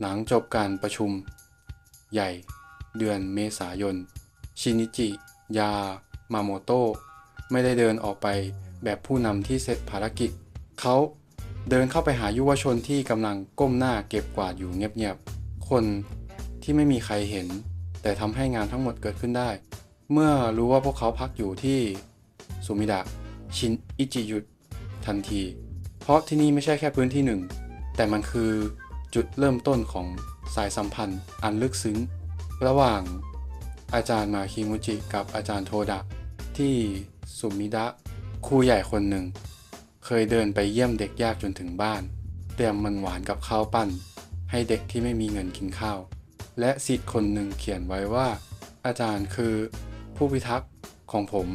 หลังจบการประชุม ใหญ่ เดือนเมษายน ชินิจิ ยา มาโมโตะไม่ได้เดินออกไปแบบผู้นำที่เสร็จภารกิจ เขาเดินเข้าไปหายุวชนที่กำลังก้มหน้าเก็บกวาดอยู่เงียบๆ คนที่ไม่มีใครเห็น แต่ทำให้งานทั้งหมดเกิดขึ้นได้ เมื่อรู้ว่าพวกเขาพักอยู่ที่สุมิดะชินอิจิหยุดทันที เพราะที่นี่ไม่ใช่แค่พื้นที่หนึ่ง แต่มันคือ จุดเริ่มต้นของสายสัมพันธ์อันลึกซึ้ง ระหว่างอาจารย์มาคิมุจิกับอาจารย์โทดะ ที่สุมิดะครูใหญ่คนหนึ่ง เคยเดินไปเยี่ยมเด็กยากจนถึงบ้าน เตรียมมันหวานกับข้าวปั้น ให้เด็กที่ไม่มีเงินกินข้าว และสิทธิ์คนหนึ่งเขียนไว้ว่า อาจารย์คือผู้พิทักษ์ของผม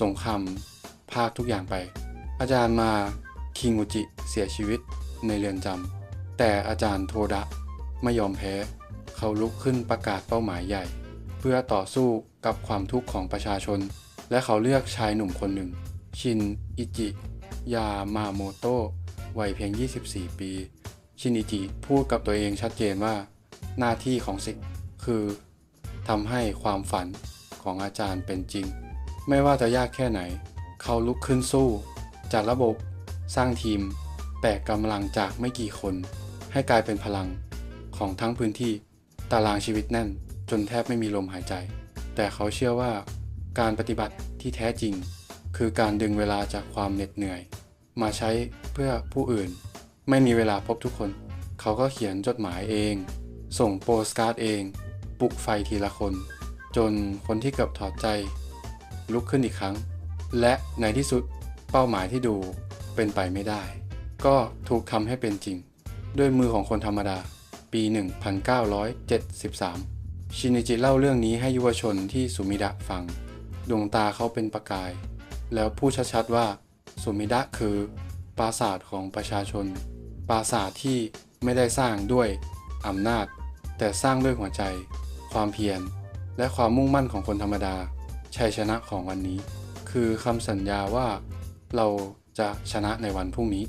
สงครามพากทุกอย่างไป อาจารย์มาคิงุจิเสียชีวิตในเรือนจำ แต่อาจารย์โทดะไม่ยอมแพ้ เขาลุกขึ้นประกาศเป้าหมายใหญ่ เพื่อต่อสู้กับความทุกข์ของประชาชน และเขาเลือกชายหนุ่มคนหนึ่ง ชินอิจิ ยามาโมโตะวัยเพียง 24 ปี ชินอิจิพูดกับตัวเองชัดเจนว่า หน้าที่ของสิทธิ์คือทำให้ความฝันของอาจารย์เป็นจริง ไม่ว่าจะยากแค่ไหน เขาลุกขึ้นสู้ จัดระบบ สร้างทีม แตกกำลังจากไม่กี่คน ให้กลายเป็นพลังของทั้งพื้นที่ตารางชีวิตแน่น จนแทบไม่มีลมหายใจ แต่เขาเชื่อว่าการปฏิบัติที่แท้จริง คือการดึงเวลาจากความเหน็ดเหนื่อย มาใช้เพื่อผู้อื่น ไม่มีเวลาพบทุกคน เขาก็เขียนจดหมายเอง ส่งโปสการ์ดเอง ปลุกไฟทีละคน จนคนที่เกือบถอดใจ ลุกขึ้นอีกครั้ง และในที่สุดเป้าหมายที่ดูเป็นไปไม่ได้ ก็ถูกทำให้เป็นจริง ด้วยมือของคนธรรมดา ปี 1973 ชินิจิเล่าเรื่องนี้ให้ยุวชนที่สุมิดะฟัง ดวงตาเขาเป็นประกาย แล้วพูดชัดๆว่าสุมิดะคือปราสาทของประชาชน ปราสาทที่ไม่ได้สร้างด้วยอำนาจ แต่สร้างด้วยหัวใจ ความเพียร และความมุ่งมั่นของคนธรรมดา ชัยชนะของวันนี้ คือคำสัญญาว่าเราจะชนะในวันพรุ่งนี้